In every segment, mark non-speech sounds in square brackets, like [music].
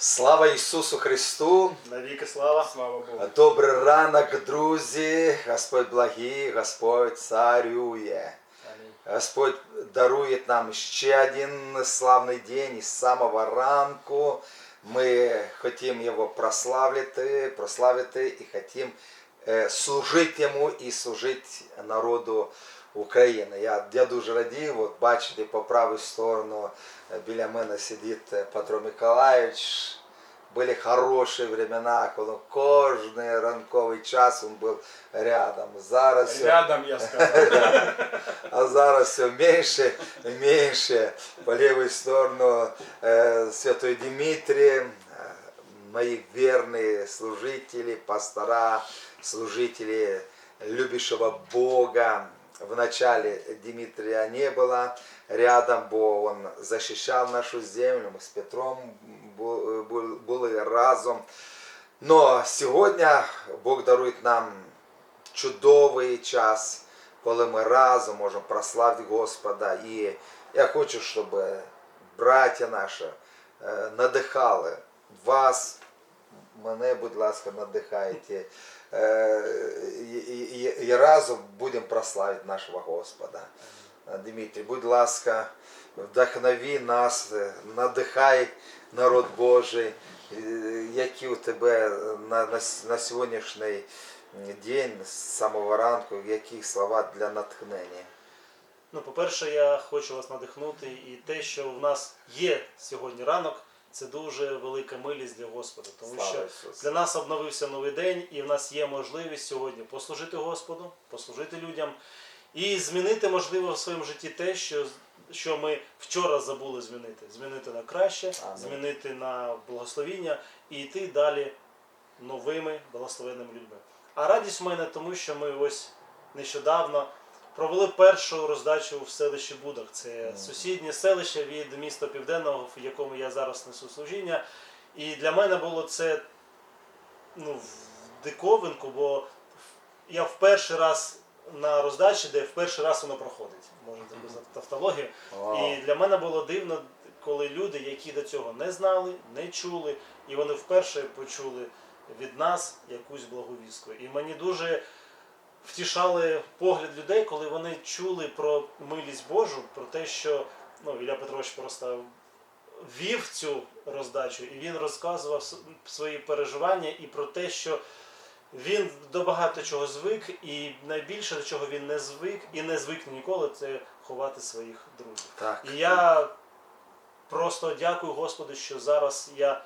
Слава Ісусу Христу! Навіки слава. Слава Богу. Добрий ранок, друзі! Господь благий, Господь царює. Амінь. Господь дарує нам ще один славний день із самого ранку. Ми хотімо його прославити, прославити і хотімо е, служити йому і служити народу України. Я, я дуже радію, от бачите, по праву сторону е, біля мене сидить е, Петро Миколаївич. Були хороші времена, коли кожен ранковий час він був рядом. Зараз Рядом я сказав. [laughs] а зараз все меньше и меньше. По левую сторону э, Святой Дмитрий, э, мои верные служители, пастора, служители любящего Бога. Вначале Дмитрия не было рядом, бо он защищал нашу землю, мы с Петром були разом. Но сьогодні Бог дарує нам чудовий час, коли ми разом можемо прославити Господа. І я хочу, щоб браття наші е, надихали вас, мене, будь ласка, надихайте. Е, І, і, разом будемо прославити нашого Господа. Е, Дмитрій, будь ласка, вдохнови нас, е, надихай народ Божий, які у тебе на, на, на сьогоднішній день з самого ранку, які слова для натхнення. Ну, по-перше, я хочу вас надихнути, і те, що в нас є сьогодні ранок, це дуже велика милість для Господа. Тому Слава що Ісусу. для нас обновився новий день, і в нас є можливість сьогодні послужити Господу, послужити людям і змінити, можливо, в своєму житті те, що, що ми вчора забули змінити. Змінити на краще, Амінь. змінити на благословіння і йти далі новими благословенними людьми. А радість в мене тому, що ми ось нещодавно провели першу роздачу в селищі Будах. Це сусіднє селище від міста Південного, в якому я зараз несу служіння. І для мене було це ну, в диковинку, бо я в перший раз на роздачі, де в перший раз воно проходить. Можна таку тавтологію. Вау. І для мене було дивно, коли люди, які до цього не знали, не чули, і вони вперше почули від нас якусь благовістку. І мені дуже втішали погляд людей, коли вони чули про милість Божу, про те, що ну, Ілля Петрович просто вів цю роздачу, і він розказував свої переживання і про те, що він до багато чого звик, і найбільше до чого він не звик і не звикне ніколи, це ховати своїх друзів. Так. І я просто дякую Господу, що зараз я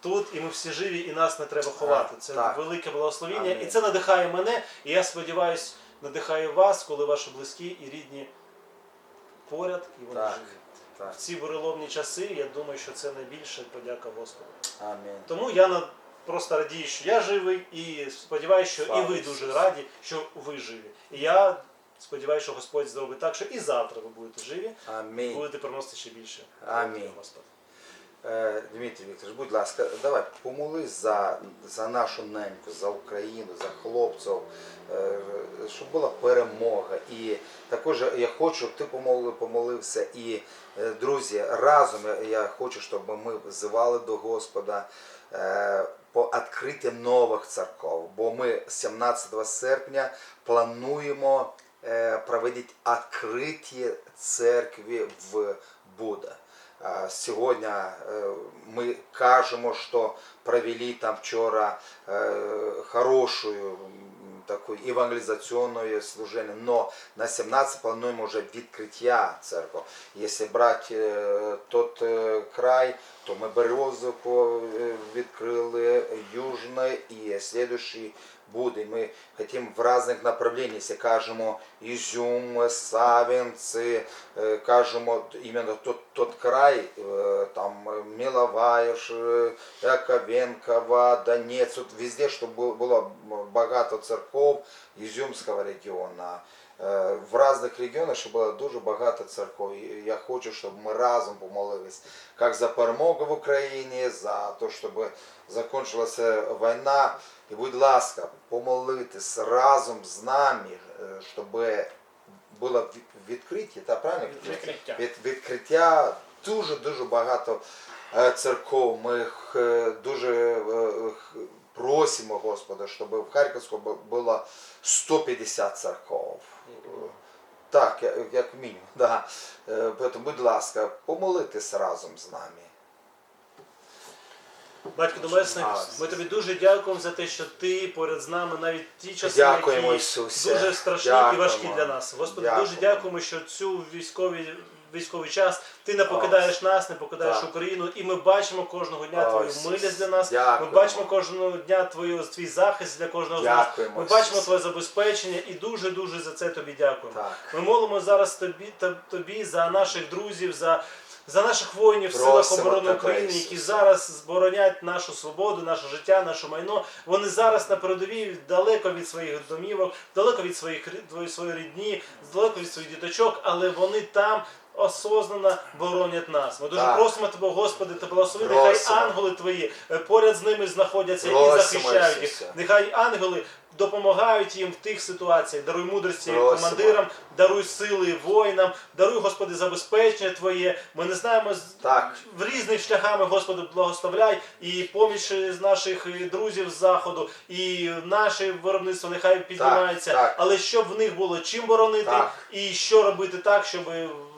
тут, і ми всі живі, і нас не треба ховати. Це так. велике благословіння, Амінь. і це надихає мене. І я сподіваюся, надихає вас, коли ваші близькі і рідні поряд, і вони Так. живі. Так. В ці переломні часи, я думаю, що це найбільше подяка Господу. Амінь. Тому я на- просто радію, що я живий, і сподіваюся, що Слава і ви дуже раді, що ви живі. І я сподіваюся, що Господь зробить так, що і завтра ви будете живі, Амінь. будете приносити ще більше. Амінь. Господу. Е, Дмитрій Вікторович, будь ласка, давай помолись за, за нашу неньку, за Україну, за хлопців, е, щоб була перемога. І також я хочу, щоб ти помол- помолився. І, е, друзі, разом я, хочу, щоб ми взивали до Господа по відкритті нових церков. Бо ми 17 серпня плануємо проводити відкриті церкви в Буда. А, Сьогодні е, ми кажемо, що провели там вчора е, хорошу м, таку евангелізаційну служення, но на 17 плануємо вже відкриття церкви. Якщо брати е, тот край, то ми Березовку відкрили, Южне і слідуючий буде. Ми хотим в разных направлениях, если кажемо Ізюм, Савинцы, э, кажемо именно тот, тот край, э, там э, Миловаєш, э, Яковенково, Донець, тут везде, щоб бу- було багато церков Ізюмського регіону. Е, В різних регіонах, щоб було дуже багато церков. І я хочу, щоб ми разом помолились, як за перемогу в Україні, за те, щоб закінчилася війна. І, будь ласка, помолитись разом з нами, е, щоб було відкриття, та правильно? Відкриття. Від, відкриття дуже-дуже багато е, церков. Ми дуже е, просимо Господа, щоб в Харківську було 150 церков. Так, як мінімум. [laughs] Да. Тому, будь ласка, помолитесь разом з нами. Батько Небесний, ми тобі дуже дякуємо за те, що ти поряд з нами навіть ті часи, Дякуємо, які Ісусе. дуже страшні Дякуємо. і важкі для нас. Господи, Дякуємо. дуже дякуємо, що цю військові. Військовий час ти не покидаєш нас, не покидаєш Так. Україну, і ми бачимо кожного дня твою милість для нас. Дякуємо. Ми бачимо кожного дня твою твій захист для кожного з нас. Ми бачимо твоє забезпечення і дуже дуже за це тобі дякуємо. Так. Ми молимо зараз тобі та тобі за наших друзів, за, за наших воїнів в силах оборони України, які зараз зборонять нашу свободу, наше життя, наше майно. Вони зараз на передовій далеко від своїх домівок, далеко від своїх своєї рідні, далеко від своїх діточок, але вони там. Осознанно боронять нас. Ми дуже Так. просимо тебе, Господи, та благослови, нехай ангели твої е, поряд з ними знаходяться і захищають їх. Нехай ангели допомагають їм в тих ситуаціях. Даруй мудрості Просимо. командирам, даруй сили воїнам, даруй, Господи, забезпечення Твоє. Ми не знаємо Так. в різних шляхами, Господи, благословляй і поміч з наших е, друзів з заходу, і наше виробництво нехай піднімається, так. але щоб в них було чим боронити Так. і що робити так, щоб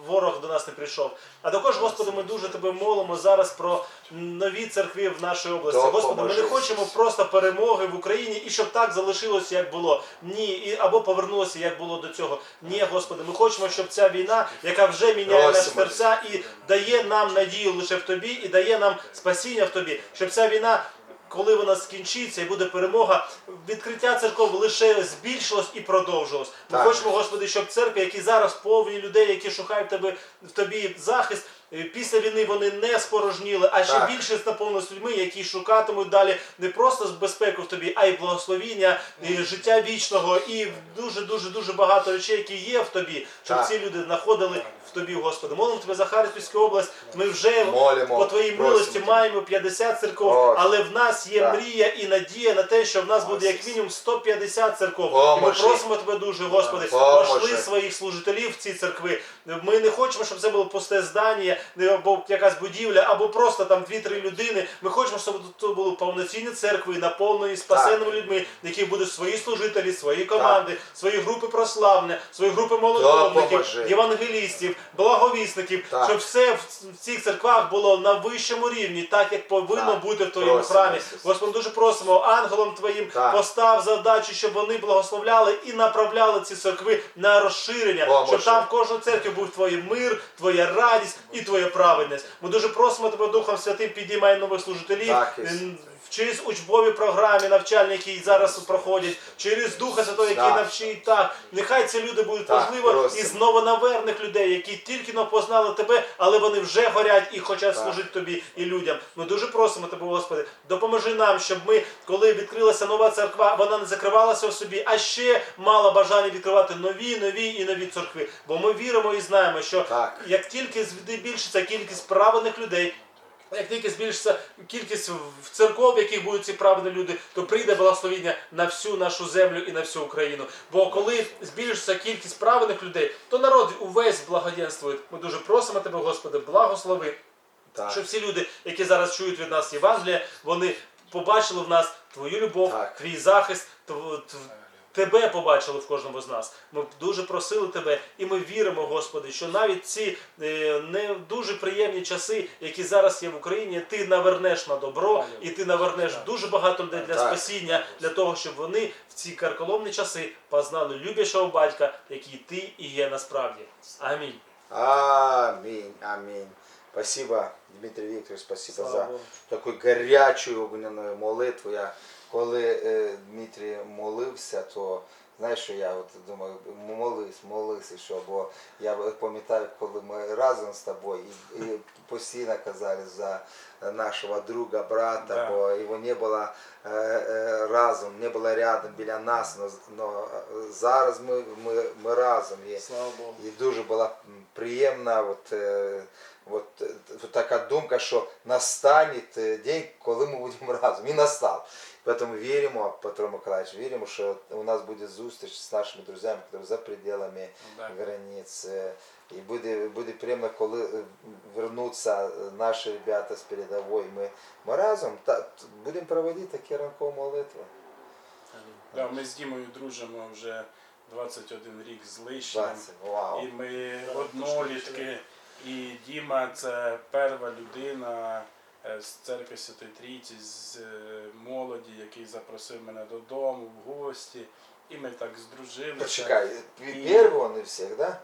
ворог до нас не прийшов. А також, Господи, ми дуже тебе молимо зараз про нові церкви в нашій області. Господи, ми не хочемо просто перемоги в Україні і щоб так залишилося, як було. Ні, і або повернулося, як було до цього. Ні, Господи, ми хочемо, щоб ця війна, яка вже міняє наші серця і дає нам надію лише в тобі, і дає нам спасіння в тобі, щоб ця війна. Коли вона скінчиться і буде перемога, відкриття церков лише збільшилось і продовжилось. Ми Так. хочемо, Господи, щоб церкви, які зараз повні людей, які шукають тебе в тобі захист. Е, Після війни вони не спорожніли, а ще Так. більше наповнилось людьми, які шукатимуть далі не просто з безпеку в тобі, а й благословіння, і життя вічного, і дуже дуже дуже багато речей, які є в тобі, щоб Так. ці люди знаходили в тобі, Господи. Молимо тебе за Харківську область. Ми вже Молимо, по твоїй просимо милості тебе. маємо 50 церков, О, але в нас є так. мрія і надія на те, що в нас буде як мінімум 150 церков. І ми просимо тебе дуже, Господи, пошли своїх служителів в ці церкви. Ми не хочемо, щоб це було пусте здання, або якась будівля, або просто там дві-три людини. Ми хочемо, щоб тут були повноцінні церкви, наповнені спасеними людьми, які будуть свої служителі, свої команди, свої групи прославлення, свої групи молитовників, євангелістів, благовісників, Так. щоб все в цих церквах було на вищому рівні, так як повинно Так. бути в твоєму Просимо, храмі. Ісус. Господи, дуже просимо ангелам твоїм Так. постав задачу, щоб вони благословляли і направляли ці церкви на розширення, Поможи. щоб там в кожній церкві був твій мир, твоя радість і твоя праведність. Ми дуже просимо тебе Духом Святим, підіймай нових служителів. Через учбові програми навчальні, які зараз проходять, через Духа Святого, який Так. навчить так. Нехай ці люди будуть Так, можливо просимо. із новонаверних людей, які тільки но познали тебе, але вони вже горять і хочуть Так. служити тобі і людям. Ми дуже просимо тебе, Господи, допоможи нам, щоб ми, коли відкрилася нова церква, вона не закривалася в собі, а ще мала бажання відкривати нові, нові і нові церкви. Бо ми віримо і знаємо, що Так. як тільки збільшиться кількість праведних людей. Як тільки збільшиться кількість в церков, в яких будуть ці праведні люди, то прийде благословіння на всю нашу землю і на всю Україну. Бо коли збільшиться кількість праведних людей, то народ увесь благоденствує. Ми дуже просимо тебе, Господи, благослови, Так. щоб всі люди, які зараз чують від нас Євангелія, вони побачили в нас твою любов, Так. твій захист, тв- тв- Тебе побачили в кожному з нас. Ми дуже просили тебе, і ми віримо, Господи, що навіть ці е, не дуже приємні часи, які зараз є в Україні, ти навернеш на добро, і ти навернеш дуже багато людей для спасіння, для того, щоб вони в ці карколомні часи познали любящого батька, який ти і є насправді. Амінь. Амінь, амінь. Спасибо, Дмитрий Викторович, спасибо Слава за Богу. таку гарячу огненну молитву. Я, коли е, Дмитрій молився, то знаєш, що я от думаю, молись, молись, і що, бо я пам'ятаю, коли ми разом з тобою і, і постійно казали за нашого друга, брата, Да. бо його не було е, е, разом, не було рядом біля нас, но, но зараз ми, ми, ми разом. І, Слава Богу. і дуже була приємна от, е, от, така думка, що настане день, коли ми будемо разом. І настав. Поэтому віримо, Петро Миколаївич, віримо, що у нас буде зустріч з нашими друзями, які за пределами Так. границь. Е, І буде, буде приємно, коли е, вернуться наші ребята з передової. Ми, ми разом та, будемо проводити такі ранкові молитви. Да, ми з Дімою дружимо вже 21 рік з лишнім. 20. Вау. І ми однолітки. І Діма це перша людина з церкви Святої Трійці, з е, молоді, який запросив мене додому в гості. І ми так здружилися. Почекай, І- вони всіх, да?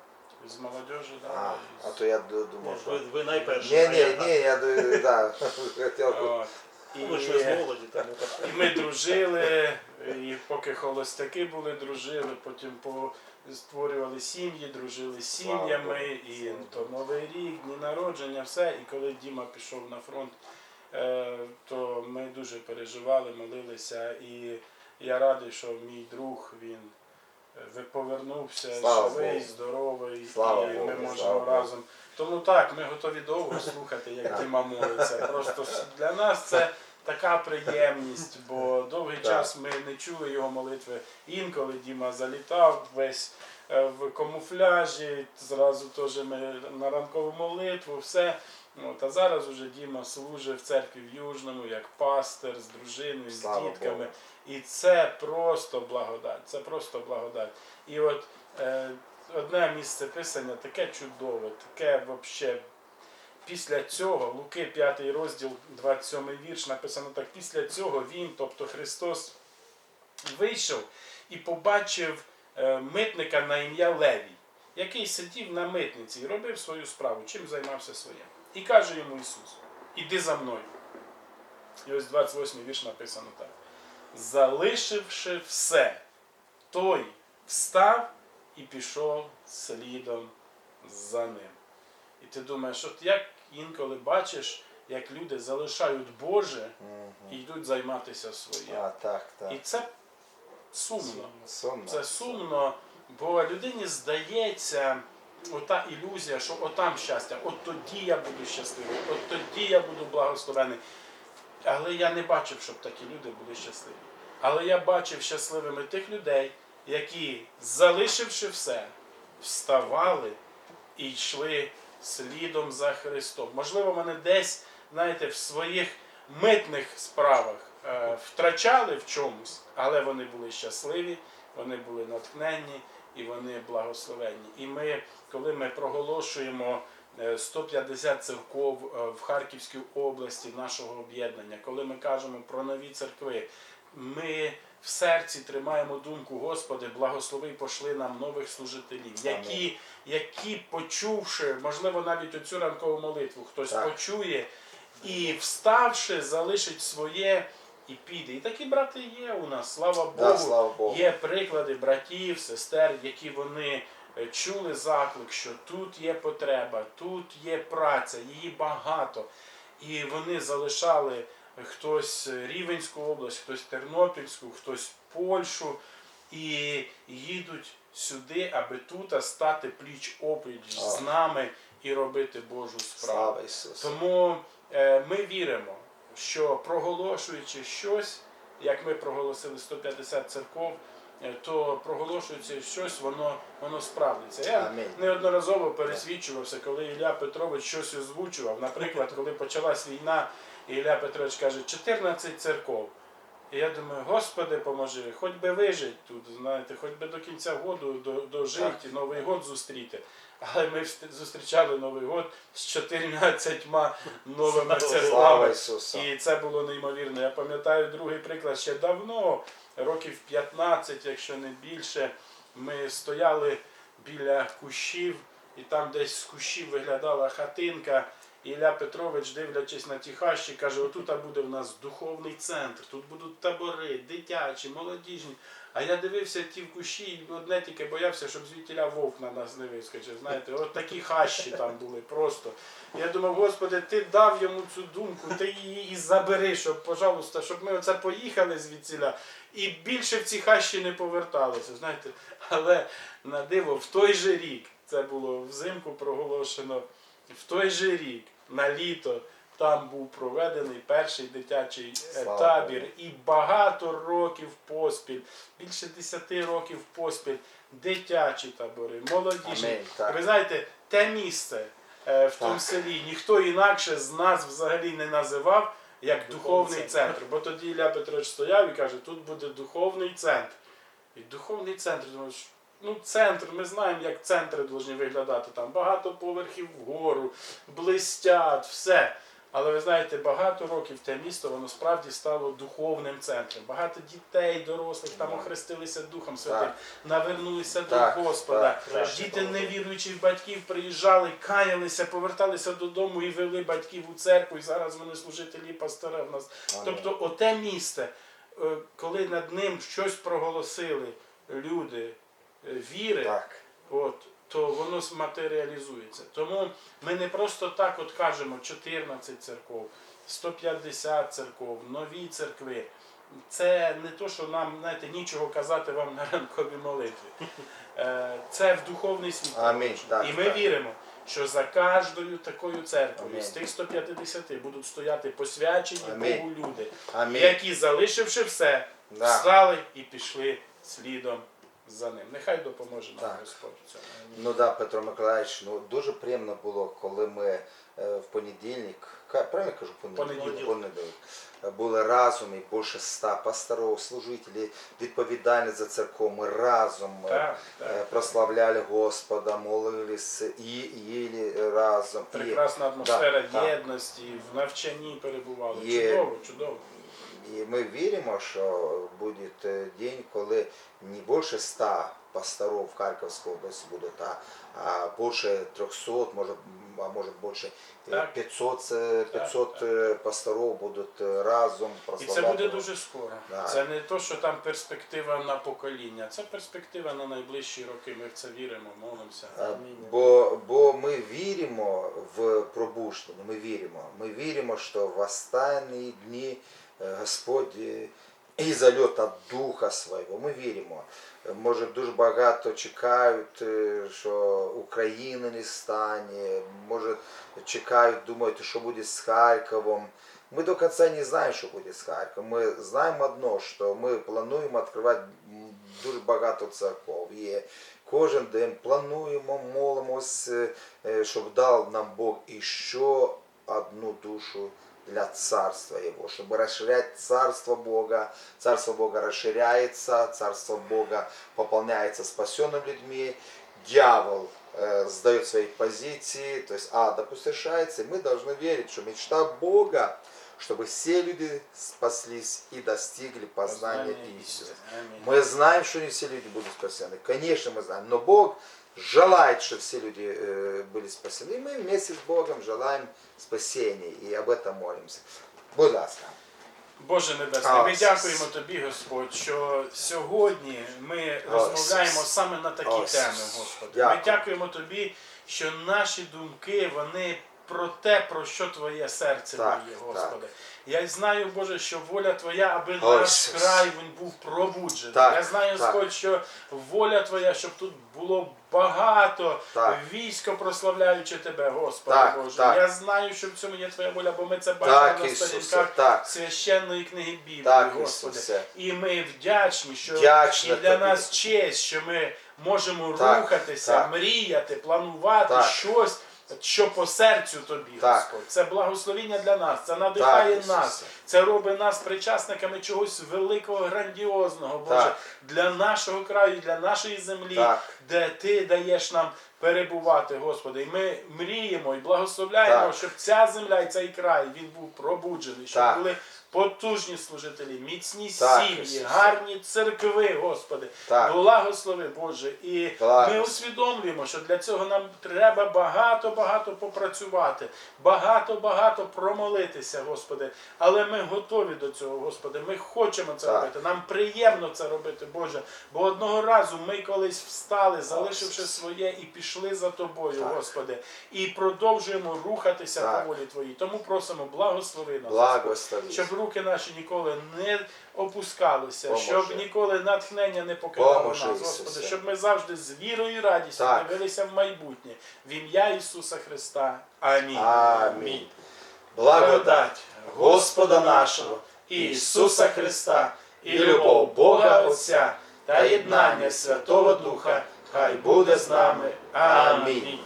З молодежі, да. А, а то я думав, що... Ви, ви найперші. Не, ні, ні, я- да, хотел І, ж молоді, і ми дружили, і поки холостяки були, дружили, потім по створювали сім'ї, дружили з сім'ями, і то Новий рік, дні народження, все. І коли Діма пішов на фронт, е, то ми дуже переживали, молилися. І я радий, що мій друг він е, повернувся живий, здоровий, Слава і ми слава можемо Богу. разом. Тому так, ми готові довго слухати, як Діма молиться. Просто для нас це така приємність, бо довгий час ми не чули його молитви. Інколи Діма залітав весь е, в камуфляжі, зразу теж ми на ранкову молитву, все. От, а зараз уже Діма служить в церкві в Южному як пастир з дружиною, з Слава дітками. Богу. І це просто благодать. Це просто благодать. І от е, одне місце писання таке чудове, таке взагалі. Після цього, Луки 5 розділ, 27 вірш, написано так: після цього він, тобто Христос, вийшов і побачив е, митника на ім'я Левій, який сидів на митниці і робив свою справу, чим займався своїм. І каже йому Ісус: Іди за мною. І ось 28 вірш написано так. Залишивши все, той встав і пішов слідом за ним. І ти думаєш, от як інколи бачиш, як люди залишають Боже і йдуть займатися своїм. А, так, так. І це сумно. Сумно. Це сумно, бо людині здається ота ілюзія, що отам щастя, от тоді я буду щасливий, от тоді я буду благословений. Але я не бачив, щоб такі люди були щасливі. Але я бачив щасливими тих людей, які, залишивши все, вставали і йшли слідом за Христом. Можливо, вони десь, знаєте, в своїх митних справах е, втрачали в чомусь, але вони були щасливі, вони були натхненні і вони благословенні. І ми, коли ми проголошуємо е, 150 церков е, в Харківській області нашого об'єднання, коли ми кажемо про нові церкви, ми в серці тримаємо думку, Господи, благослови, пошли нам нових служителів, які, які почувши, можливо, навіть оцю ранкову молитву, хтось Так. почує і вставши, залишить своє і піде. І такі брати є у нас, слава Богу. Да, слава Богу. Є приклади братів, сестер, які вони е, чули заклик, що тут є потреба, тут є праця, її багато. І вони залишали хтось Рівенську область, хтось Тернопільську, хтось Польщу і їдуть сюди, аби тут стати пліч опліч з нами і робити Божу справу. Тому е, ми віримо, що проголошуючи щось, як ми проголосили 150 церков, е, то проголошуючи щось, воно, воно справдиться. Я Амінь. неодноразово пересвідчувався, коли Ілля Петрович щось озвучував. Наприклад, [laughs] коли почалась війна, Ілля Петрович каже, 14 церков. І я думаю, Господи, поможи, хоч би вижити тут, знаєте, хоч би до кінця до, дожити, Новий год зустріти. Але ми зустрічали Новий год з 14 новими церквами. І це було неймовірно. Я пам'ятаю другий приклад ще давно, років 15, якщо не більше, ми стояли біля кущів, і там десь з кущів виглядала хатинка. Ілля Петрович, дивлячись на ті хащі, каже: отут буде в нас духовний центр, тут будуть табори, дитячі, молодіжні. А я дивився ті в кущі, і одне тільки боявся, щоб звідтіля вовк на нас не вискочив. Знаєте, от такі хащі там були просто. Я думав, Господи, ти дав йому цю думку, ти її і забери, щоб, пожалуйста, щоб ми оце поїхали звідсіля і більше в ці хащі не поверталися. Знаєте, але на диво, в той же рік, це було взимку проголошено, в той же рік, на літо, там був проведений перший дитячий е, Слава табір. І багато років поспіль, більше 10 років поспіль, дитячі табори, молодіжні. Амінь. Ви знаєте, те місце е, в тому Так. селі ніхто інакше з нас взагалі не називав як Духовний духовний центр. центр. Бо тоді Ілля Петрович стояв і каже, тут буде духовний центр. І духовний центр, думаєш, ну центр, ми знаємо, як центри повинні виглядати. Там багато поверхів вгору, блистять, все. Але ви знаєте, багато років те місто воно справді стало духовним центром. Багато дітей, дорослих там охрестилися Духом Святим, Так. навернулися Так, до Господа. так, так. Діти невіруючих батьків приїжджали, каялися, поверталися додому і вели батьків у церкву. І зараз вони служителі і пастора в нас. Амінь. Тобто, оте місце, е, коли над ним щось проголосили люди віри, Так. от, то воно матеріалізується. Тому ми не просто так от кажемо 14 церков, 150 церков, нові церкви. Це не то, що нам знаєте, нічого казати вам на ранковій молитві. Е, Це в духовний світ. Амінь. Так, І ми так. віримо, що за кожною такою церквою Амінь. з тих 150 будуть стояти посвячені Амінь. Богу люди, Амінь. які, залишивши все, Да. встали і пішли слідом за ним. Нехай допоможе нам Так. Господь в цьому. Ну да, Петро Миколаївич, ну дуже приємно було, коли ми е, в понедільник, ка- правильно я кажу, понедільник, Понеділок. понеділок, е, були разом і більше ста пасторів, служителів, відповідальні за церкву. Ми разом е, Так, е, так. прославляли Господа, молились і їли разом. І Прекрасна атмосфера Да, да. єдності, в навчанні перебували. Є. Чудово, чудово. І ми віримо, що буде е, день, коли не більше 100 пасторів в Харківській області буде, а, більше 300, може, а може більше е, Так. 500, е, 500 е, пасторів будуть е, разом І це буде дуже скоро. Да. Це не то, що там перспектива на покоління, це перспектива на найближчі роки. Ми в це віримо, молимося. Амінь. Бо, бо ми віримо в пробуждення, ми віримо. Ми віримо, що в останні дні е, Господь е, і зальот від Духа Свого. Ми віримо. Може, дуже багато чекають, що Україна не стане, може, чекають, думають, що буде з Харковом. Ми до кінця не знаємо, що буде з Харковом. Ми знаємо одно, що ми плануємо відкривати дуже багато церков. І кожен день плануємо, молимось, щоб дав нам Бог іще одну душу для Царства Его, чтобы расширять Царство Бога. Царство Бога расширяется, Царство Бога пополняется спасенными людьми. Дьявол э, сдает свои позиции, то есть ад опустошается, и мы должны верить, что мечта Бога, чтобы все люди спаслись и достигли познания. Амінь. Мы знаем, что не все люди будут спасены. Конечно, мы знаем. Но Бог желает, чтобы все люди э, были спасены. И мы вместе с Богом желаем спасения. И об этом молимся. Будь ласка. Боже Небесний, А, ми с- дякуємо Тобі, Господь, що сьогодні ми А, розмовляємо с- саме на такі а, теми, с- Господи. дякую. Ми дякуємо Тобі, що наші думки, вони про те, про що Твоє серце Так, мріє, так. Господи. Я знаю, Боже, що воля Твоя, аби Ой, наш край він був пробуджений. Так, Я знаю, так. Господь, що воля Твоя, щоб тут було багато Так. військо прославляючи Тебе, Господи Так, Боже. так. Я знаю, що в цьому є Твоя воля, бо ми це бачимо Так, на Ісусе, сторінках так. священної книги Біблії, Так, Господи. Ісусе. І ми вдячні, що Вдячні і для Тобі. нас честь, що ми можемо Так, рухатися, так. мріяти, планувати Так. щось, що по серцю тобі, Так. Господь. Це благословіння для нас, це надихає Так, нас, це робить нас причасниками чогось великого, грандіозного, Боже, Так. для нашого краю, для нашої землі, Так. де Ти даєш нам перебувати, Господи. І ми мріємо і благословляємо, Так. щоб ця земля і цей край він був пробуджений, щоб Так. були потужні служителі, міцні Так, сім'ї, Ісусе. гарні церкви, Господи. Так. Благослови, Боже. І Благослови. ми усвідомлюємо, що для цього нам треба багато-багато попрацювати, багато-багато промолитися, Господи. Але ми готові до цього, Господи. Ми хочемо це Так. робити. Нам приємно це робити, Боже. Бо одного разу ми колись встали, залишивши своє, і пішли за Тобою, Так. Господи. І продовжуємо рухатися Так. по волі Твоїй. Тому просимо, благослови нас. Господи Благослови. щоб руки наші ніколи не опускалися, Поможе. щоб ніколи натхнення не покидало Поможе, нас. Господи, щоб ми завжди з вірою і радістю Так. дивилися в майбутнє. В ім'я Ісуса Христа. Амінь. Амінь. благодать Господа нашого Ісуса Христа і любов Бога Отця та єднання Святого Духа хай буде з нами. Амінь. Амінь.